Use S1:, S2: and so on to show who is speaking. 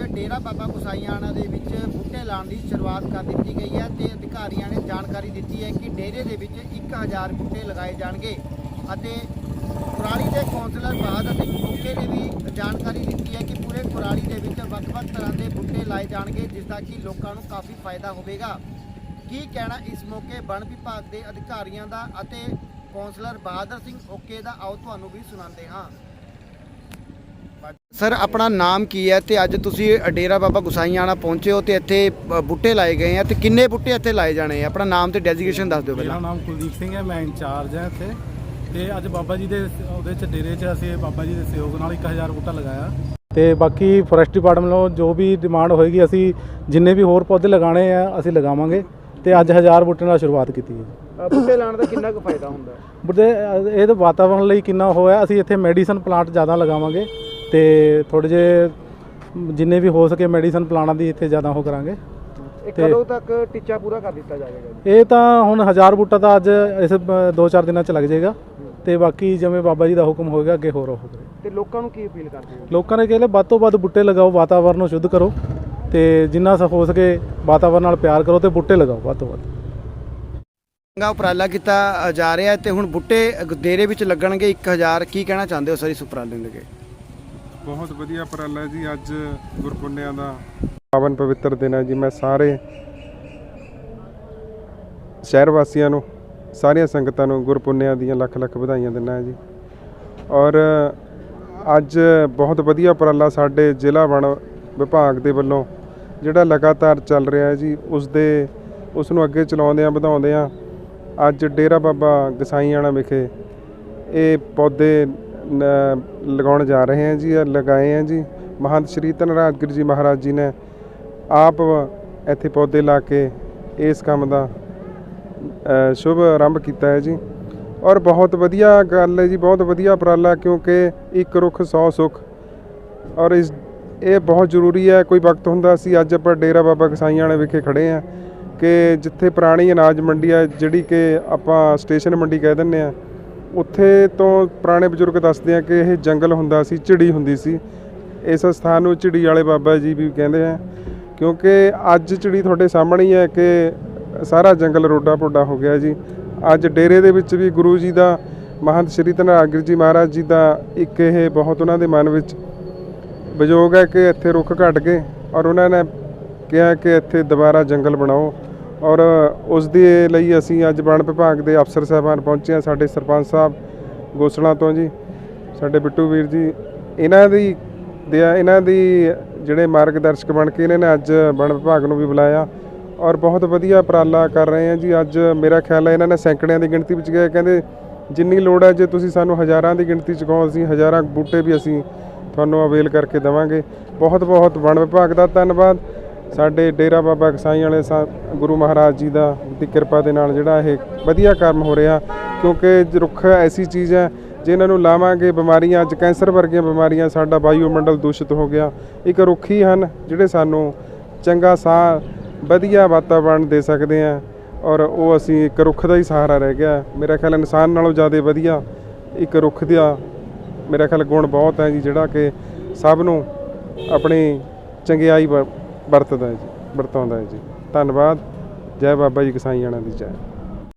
S1: ਡੇਰਾ ਬਾਬਾ ਗੁਸਾਈਆਣਾ ਦੇ ਵਿੱਚ ਬੂਟੇ ਲਾਉਣ ਦੀ ਸ਼ੁਰੂਆਤ ਕਰ ਦਿੱਤੀ ਗਈ ਹੈ ਤੇ ਅਧਿਕਾਰੀਆਂ ਨੇ ਜਾਣਕਾਰੀ ਦਿੱਤੀ ਹੈ ਕਿ ਡੇਰੇ ਦੇ ਵਿੱਚ 1000 ਬੂਟੇ ਲਗਾਏ ਜਾਣਗੇ ਅਤੇ ਕੁਰਾਲੀ ਦੇ ਕੌਂਸਲਰ ਬਹਾਦਰ ਸਿੰਘ ਮੁੱਕੇ ਨੇ ਵੀ ਜਾਣਕਾਰੀ ਦਿੱਤੀ ਹੈ ਕਿ ਪੂਰੇ ਕੁਰਾਲੀ ਦੇ ਵਿੱਚ ਵੱਖ-ਵੱਖ ਤਰ੍ਹਾਂ ਦੇ ਬੂਟੇ ਲਾਏ ਜਾਣਗੇ, ਜਿਸ ਦਾ ਕਿ ਲੋਕਾਂ ਨੂੰ ਕਾਫੀ ਫਾਇਦਾ ਹੋਵੇਗਾ। ਕੀ ਕਹਿਣਾ ਇਸ ਮੌਕੇ? ਵਣ ਵਿਭਾਗ ਦੇ ਅਧਿਕਾਰੀਆਂ ਦਾ ਅਤੇ ਕੌਂਸਲਰ ਬਹਾਦਰ ਸਿੰਘ ਓਕੇ ਦਾ ਆਓ ਤੁਹਾਨੂੰ ਵੀ ਸੁਣਾਉਂਦੇ ਹਾਂ। ਸਰ ਆਪਣਾ ਨਾਮ ਕੀ ਹੈ ਤੇ ਅੱਜ ਤੁਸੀਂ ਡੇਰਾ ਬਾਬਾ ਗੁਸਾਈਆਣਾ ਪਹੁੰਚੇ ਹੋ ਤੇ ਇੱਥੇ ਬੂਟੇ ਲਾਏ ਗਏ ਆ ਤੇ ਕਿੰਨੇ ਬੂਟੇ ਇੱਥੇ ਲਾਏ ਜਾਣੇ ਆ? ਆਪਣਾ ਨਾਮ ਤੇ ਡੈਜ਼ਿਗੇਸ਼ਨ ਦੱਸ ਦਿਓ
S2: ਮੇਰਾ
S1: ਪਹਿਲਾਂ।
S2: ਨਾਮ ਕੁਲਦੀਪ ਸਿੰਘ ਹੈ ਮੈਂ ਇੰਚਾਰਜ ਹਾਂ ਇੱਥੇ। ਤੇ ਅੱਜ ਬਾਬਾ ਜੀ ਦੇ ਉਹਦੇ ਚ ਡੇਰੇ 'ਚ ਅਸੀਂ ਬਾਬਾ ਜੀ ਦੇ ਸਹਿਯੋਗ ਨਾਲ 1000 ਬੂਟਾ ਲਗਾਇਆ। ਤੇ ਬਾਕੀ ਫੋਰੈਸਟ ਡਿਪਾਰਟਮੈਂਟ ਵੱਲੋਂ ਜੋ ਵੀ ਡਿਮਾਂਡ ਹੋਏਗੀ ਅਸੀਂ ਜਿੰਨੇ ਵੀ ਹੋਰ ਪੌਦੇ ਲਗਾਣੇ ਆ ਅਸੀਂ ਲਗਾਵਾਂਗੇ। ਤੇ ਅੱਜ 1000 ਬੂਟੇ ਨਾਲ ਸ਼ੁਰੂਆਤ ਕੀਤੀ ਹੈ।
S1: ਬੂਟੇ ਲਾਉਣ ਦਾ ਕਿੰਨਾ ਕੁ ਫਾਇਦਾ ਹੁੰਦਾ?
S2: ਬੂਟੇ ਇਹ ਤਾਂ ਵਾਤਾਵਰਣ ਲਈ ਕਿੰਨਾ ਹੋਇਆ ਅਸੀਂ ਇੱਥੇ ਮੈਡੀਸਨ ਪਲਾਂਟ ਜ਼ਿਆਦਾ ਲਗਾਵਾਂਗੇ। ਤੇ ਥੋੜੇ ਜੇ ਜਿੰਨੇ ਵੀ ਹੋ ਸਕੇ ਮੈਡੀਸਨ ਪਲਾਂਟਾਂ ਦੀ ਇੱਥੇ ਜ਼ਿਆਦਾ ਉਹ ਕਰਾਂਗੇ।
S1: ਇਹ
S2: ਤੇ-
S1: ਕਦੋਂ ਤੱਕ ਟੀਚਾ ਪੂਰਾ ਕਰ ਦਿੱਤਾ ਜਾਵੇਗਾ
S2: ਇਹ ਤਾਂ ਹੁਣ 1000 ਬੂਟਾ ਤਾਂ ਅੱਜ ਇਸ 2-4 ਦਿਨਾਂ ਚ ਲੱਗ ਜਾਏਗਾ। ਤੇ ਬਾਕੀ ਜਿਵੇਂ ਬਾਬਾ ਜੀ ਦਾ ਹੁਕਮ ਹੋਏਗਾ ਅੱਗੇ ਹੋਰ ਹੋਵੇ
S1: ਤੇ ਲੋਕਾਂ ਨੂੰ ਕੀ ਅਪੀਲ ਕਰਦੇ ਹੋ?
S2: ਲੋਕਾਂ ਨੇ ਕਹਿੰਦੇ ਵੱਧ ਤੋਂ ਵੱਧ ਬੂਟੇ ਲਗਾਓ ਵਾਤਾਵਰਨ ਨੂੰ ਸ਼ੁੱਧ ਕਰੋ। ਤੇ ਜਿੰਨਾ ਸ ਹੋ ਸਕੇ ਵਾਤਾਵਰਨ ਨਾਲ ਪਿਆਰ ਕਰੋ ਤੇ ਬੂਟੇ ਲਗਾਓ ਵੱਧ ਤੋਂ ਵੱਧ।
S1: ਚੰਗਾ ਉਪਰਾਲਾ ਕੀਤਾ ਅ, ਜਾ ਰਿਹਾ ਹੈ ਤੇ ਹੁਣ ਬੂਟੇ ਡੇਰੇ ਵਿੱਚ ਲੱਗਣਗੇ 1000 ਕੀ ਕਹਿਣਾ ਚਾਹੁੰਦੇ ਹੋ ਸਰ ਇਸ ਉਪਰਾਲੇ ਕੇ?
S3: ਬਹੁਤ ਵਧੀਆ ਉਪਰਾਲਾ ਜੀ ਅੱਜ ਗੁਰਪੁੰਨਿਆਂ ਦਾ। ਪਾਵਨ ਪਵਿੱਤਰ ਦਿਨ ਹੈ ਜੀ, ਮੈਂ ਸਾਰੇ ਸ਼ਹਿਰ ਵਾਸੀਆਂ ਨੂੰ, ਸਾਰੀਆਂ ਸੰਗਤਾਂ ਨੂੰ ਗੁਰਪੁੰਨਿਆਂ ਦੀਆਂ ਲੱਖ ਲੱਖ ਵਧਾਈਆਂ ਦਿੰਦਾ ਜੀ। ਔਰ ਅੱਜ ਬਹੁਤ ਵਧੀਆ ਉਪਰਾਲਾ ਸਾਡੇ ਜ਼ਿਲ੍ਹਾ ਵਣ ਵਿਭਾਗ ਦੇ ਵੱਲੋਂ, ਜਿਹੜਾ ਲਗਾਤਾਰ ਚੱਲ ਰਿਹਾ ਹੈ ਜੀ, ਉਸ ਦੇ, ਉਸ ਨੂੰ ਅੱਗੇ ਚਲਾਉਂਦੇ ਆ ਵਧਾਉਂਦੇ ਆ ਅੱਜ ਡੇਰਾ ਬਾਬਾ ਗਸਾਈਆਣਾ ਵਿਖੇ ਇਹ ਪੌਦੇ ਲਗਾਉਣ ਜਾ ਰਹੇ ਹਾਂ ਜੀ ਲਗਾਏ ਹੈ ਜੀ। ਮਹੰਤ ਸ਼੍ਰੀ ਧਨਰਾਜ ਗਿਰ ਜੀ ਮਹਾਰਾਜ ਜੀ ਨੇ ਆਪ ਇੱਥੇ ਪੌਦੇ ਲਾ ਕੇ ਇਸ ਕੰਮ ਦਾ ਸ਼ੁਭ ਆਰੰਭ ਕੀਤਾ ਹੈ ਜੀ। ਔਰ ਬਹੁਤ ਵਧੀਆ ਗੱਲ ਹੈ ਜੀ, ਬਹੁਤ ਵਧੀਆ ਉਪਰਾਲਾ, ਕਿਉਂਕਿ ਇੱਕ ਰੁੱਖ 100 ਸੁੱਖ। ਔਰ ਇਸ, ਇਹ ਬਹੁਤ ਜ਼ਰੂਰੀ ਹੈ, ਕੋਈ ਵਕਤ ਹੁੰਦਾ ਸੀ ਅੱਜ ਆਪਾਂ ਡੇਰਾ ਬਾਬਾ ਕਸਾਈਆਂ ਵਾਲੇ ਵਿਖੇ ਖੜੇ ਆ ਕਿ ਜਿੱਥੇ ਪੁਰਾਣੀ ਅਨਾਜ ਮੰਡੀ ਹੈ, ਜਿਹੜੀ ਕਿ ਆਪਾਂ ਸਟੇਸ਼ਨ ਮੰਡੀ ਕਹਿ ਦਿੰਦੇ ਆ ਉੱਥੇ ਤੋਂ ਪੁਰਾਣੇ ਬਜ਼ੁਰਗ ਦੱਸਦੇ ਆ ਕਿ ਇਹ ਜੰਗਲ ਹੁੰਦਾ ਸੀ, ਝਿੜੀ ਹੁੰਦੀ ਸੀ। ਇਸ ਸਥਾਨ ਨੂੰ ਝਿੜੀ ਵਾਲੇ ਬਾਬਾ ਜੀ ਵੀ ਕਹਿੰਦੇ ਆ, ਕਿਉਂਕਿ ਅੱਜ ਝਿੜੀ ਤੁਹਾਡੇ ਸਾਹਮਣੇ ਹੀ ਹੈ ਕਿ ਸਾਰਾ ਜੰਗਲ ਰੋਡਾ ਪੋਡਾ ਹੋ ਗਿਆ ਜੀ। ਅੱਜ ਡੇਰੇ ਦੇ ਵਿੱਚ ਵੀ ਗੁਰੂ ਜੀ ਦਾ, ਮਹੰਤ ਸ਼੍ਰੀ ਧਨਾਗਰ ਜੀ ਮਹਾਰਾਜ ਜੀ ਦਾ ਇੱਕ ਇਹ ਬਹੁਤ ਉਹਨਾਂ ਦੇ ਮਨ ਵਿੱਚ ਵਿਯੋਗ ਹੈ ਕਿ ਇੱਥੇ ਰੁੱਖ ਘਟ ਗਏ ਔਰ ਉਹਨਾਂ ਨੇ ਕਿਹਾ ਕਿ ਇੱਥੇ ਦੁਬਾਰਾ ਜੰਗਲ ਬਣਾਓ। ਔਰ ਉਸ ਦੇ ਲਈ ਅਸੀਂ ਅੱਜ ਵਣ ਵਿਭਾਗ ਦੇ ਅਫਸਰ ਸਾਹਿਬਾਨ ਪਹੁੰਚੇ ਹਾਂ ਸਾਡੇ ਸਰਪੰਚ ਸਾਹਿਬ ਗੋਸਲਾ ਤੋਂ ਜੀ, ਸਾਡੇ ਬਿੱਟੂ ਵੀਰ ਜੀ। ਇਹਨਾਂ ਦੀ ਦੇ ਇਹਨਾਂ ਦੀ ਜਿਹੜੇ ਮਾਰਗਦਰਸ਼ਕ ਬਣ ਕੇ ਇਹਨਾਂ ਨੇ ਅੱਜ ਵਣ ਵਿਭਾਗ ਨੂੰ ਵੀ ਬੁਲਾਇਆ ਔਰ ਬਹੁਤ ਵਧੀਆ ਉਪਰਾਲਾ ਕਰ ਰਹੇ ਆ ਜੀ। ਅੱਜ ਮੇਰਾ ਖਿਆਲ ਹੈ ਇਹਨਾਂ ਨੇ ਸੈਂਕੜਿਆਂ ਦੀ ਗਿਣਤੀ ਵਿੱਚ ਗਏ, ਕਹਿੰਦੇ ਜਿੰਨੀ ਲੋੜ ਹੈ ਜੇ ਤੁਸੀਂ ਸਾਨੂੰ ਹਜ਼ਾਰਾਂ ਦੀ ਗਿਣਤੀ ਚ ਕਹੋ, ਅਸੀਂ ਹਜ਼ਾਰਾਂ ਬੂਟੇ ਵੀ ਅਸੀਂ ਤੁਹਾਨੂੰ ਅਵੇਲ ਕਰਕੇ ਦੇਵਾਂਗੇ। ਬਹੁਤ ਬਹੁਤ ਵਣ ਵਿਭਾਗ ਦਾ ਧੰਨਵਾਦ। ਸਾਡੇ ਡੇਰਾ ਬਾਬਾ ਕਸਾਈ ਵਾਲੇ ਸਾ, ਗੁਰੂ ਮਹਾਰਾਜ ਜੀ ਦਾ ਦੀ ਕਿਰਪਾ ਦੇ ਨਾਲ ਜਿਹੜਾ ਇਹ ਵਧੀਆ ਕੰਮ ਹੋ ਰਿਹਾ, ਕਿਉਂਕਿ ਰੁੱਖ ਐਸੀ ਚੀਜ਼ ਹੈ, ਜਿਨ੍ਹਾਂ ਨੂੰ ਲਾਵਾਂਗੇ ਬਿਮਾਰੀਆਂ, ਅੱਜ ਕੈਂਸਰ ਵਰਗੀਆਂ ਬਿਮਾਰੀਆਂ, ਸਾਡਾ ਵਾਯੂਮੰਡਲ ਦੂਸ਼ਿਤ ਹੋ ਗਿਆ। ਇੱਕ ਰੁੱਖ ਹੀ ਹਨ, ਜਿਹੜੇ ਸਾਨੂੰ ਚੰਗਾ ਸਾਹ, ਵਧੀਆ ਵਾਤਾਵਰਣ ਦੇ ਸਕਦੇ ਆ, ਔਰ ਉਹ ਅਸੀਂ ਇੱਕ ਰੁੱਖ ਦਾ ਹੀ ਸਹਾਰਾ ਰਹਿ ਗਿਆ। ਮੇਰਾ ਖਿਆਲ ਇਨਸਾਨ ਨਾਲੋਂ ਜ਼ਿਆਦਾ ਵਧੀਆ ਇੱਕ ਰੁੱਖ ਦਾ ਮੇਰਾ ਖਿਆਲ ਗੁਣ ਬਹੁਤ ਹੈ ਜੀ, ਜਿਹੜਾ ਕਿ ਸਭ ਨੂੰ ਆਪਣੀ ਚੰਗਿਆਈ ਵ- ਵਰਤਦਾ ਹੈ ਜੀ ਵਰਤਾਉਂਦਾ ਹੈ ਜੀ। ਧੰਨਵਾਦ। ਜੈ ਬਾਬਾ ਜੀ ਕਸਾਈਆਣਾ ਦੀ ਜੈ।